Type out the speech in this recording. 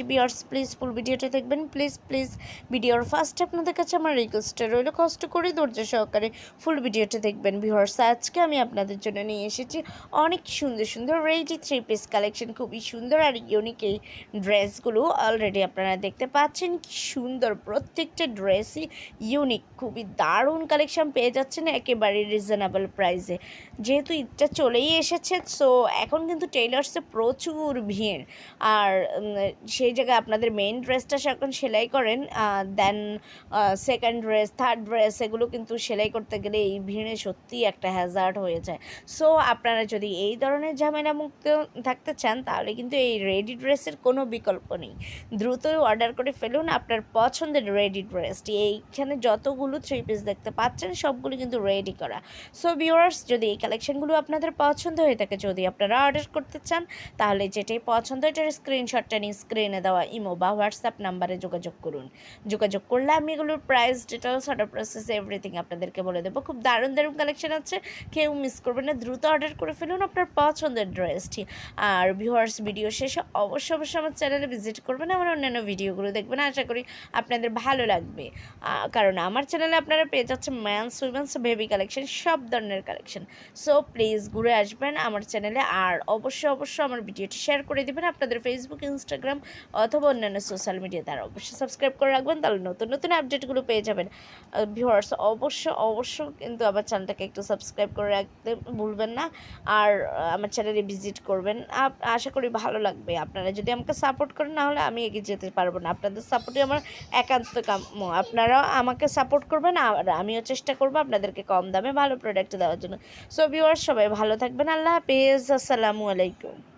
viewers please full ভিডিওটা দেখবেন। Please please ভিডিওর ফার্স্ট আপনাদের কাছে আমার রিকোয়েস্টটা রইল, কষ্ট করে ধৈর্য সহকারে ফুল ভিডিওটা দেখবেন ভিউয়ার্স। আজকে আমি আপনাদের জন্য নিয়ে এসেছি অনেক সুন্দর সুন্দর রেডি থ্রি পিস কালেকশন খুবই সুন্দর আর ইউনিক এই ড্রেসগুলো অলরেডি আপনারা দেখতে পাচ্ছেন কি সুন্দর প্রত্যেকটা ড্রেসই ইউনিক খুবই দারুণ কালেকশন পেয়ে যাচ্ছেন একেবারে রিজনেবল প্রাইসে যেহেতু ঈদটা চলেই এসেছে সো এখন কিন্তু টেইলার্সে প্রচুর ভিড়। আর সেই জায়গায় আপনাদের মেইন ড্রেসটা যখন সেলাই করেন then second dress third dress এগুলো কিন্তু সেলাই করতে গেলে এই ভিড়ে সত্যিই একটা হ্যাজার্ড হয়ে যায়। সো আপনারা যদি এই ধরনের ঝামেলা মুক্ত থাকতে চান, তাহলে কিন্তু এই রেডি ড্রেসের কোনো বিকল্প নেই। দ্রুত অর্ডার করে ফেলুন আপনার পছন্দের রেডি ড্রেসটি এইখানে যতগুলো থ্রি পিস দেখতে পাচ্ছেন, সবগুলো কিন্তু রেডি করা। সো ভিউয়ার্স যদি এই কালেকশনগুলো আপনাদের পছন্দ হয়ে থাকে, যদি আপনারা অর্ডার করতে চান, তাহলে যেটাই পছন্দ, এটার স্ক্রিনশটটা নিয়ে স্ক্রিনে দেওয়া ইমো বা হোয়াটসঅ্যাপ নাম্বারে যোগাযোগ করুন। যোগাযোগ করলে আমি এগুলোর price details order process everything আপনাদেরকে বলে দেবো। খুব দারুণ দারুণ কালেকশন আছে। কেউ মিস করবেন না। দ্রুত অর্ডার করে ফেলুন আপনার পছন্দের ড্রেসটি আর ভিউয়ার্স ভিডিও শেষে অবশ্যই অবশ্যই আমার চ্যানেলে ভিজিট করবেন। আমার অন্যান্য ভিডিওগুলো দেখবেন। আশা করি আপনাদের ভালো লাগবে। কারণ আমার চ্যানেলে আপনারা পেয়ে যাচ্ছেন ম্যানস উইমেন্স বেবি কালেকশন সব ধরনের কালেকশন সো প্লিজ ঘুরে আসবেন আমার চ্যানেলে আর অবশ্যই অবশ্যই আমার ভিডিওটি শেয়ার করে দিবেন আপনাদের ফেসবুক ইনস্টাগ্রাম অথবা অন্যান্য সোশ্যাল মিডিয়া দ্বারা অবশ্যই সাবস্ক্রাইব করে রাখবেন, তাহলে নতুন নতুন আপডেটগুলো পেয়ে যাবেন। ভিউয়ার্স অবশ্য অবশ্য কিন্তু আমার চ্যানেলটাকে একটু সাবস্ক্রাইব করে রাখতে ভুলবেন না আর আমার চ্যানেলে ভিজিট করবেন। আশা করি ভালো লাগবে। আপনারা যদি আমাকে সাপোর্ট করেন নাহলে আমি এগিয়ে যেতে পারব না। আপনাদের সাপোর্টই আমার একান্ত কাম্য। আপনারাও আমাকে সাপোর্ট করবেন, আর আমিও চেষ্টা করব আপনাদেরকে কম দামে ভালো প্রোডাক্ট দেওয়ার জন্য। সো ভিউয়ার্স সবাই ভালো থাকবেন। আল্লাহ হাফেজ। আসসালামু আলাইকুম।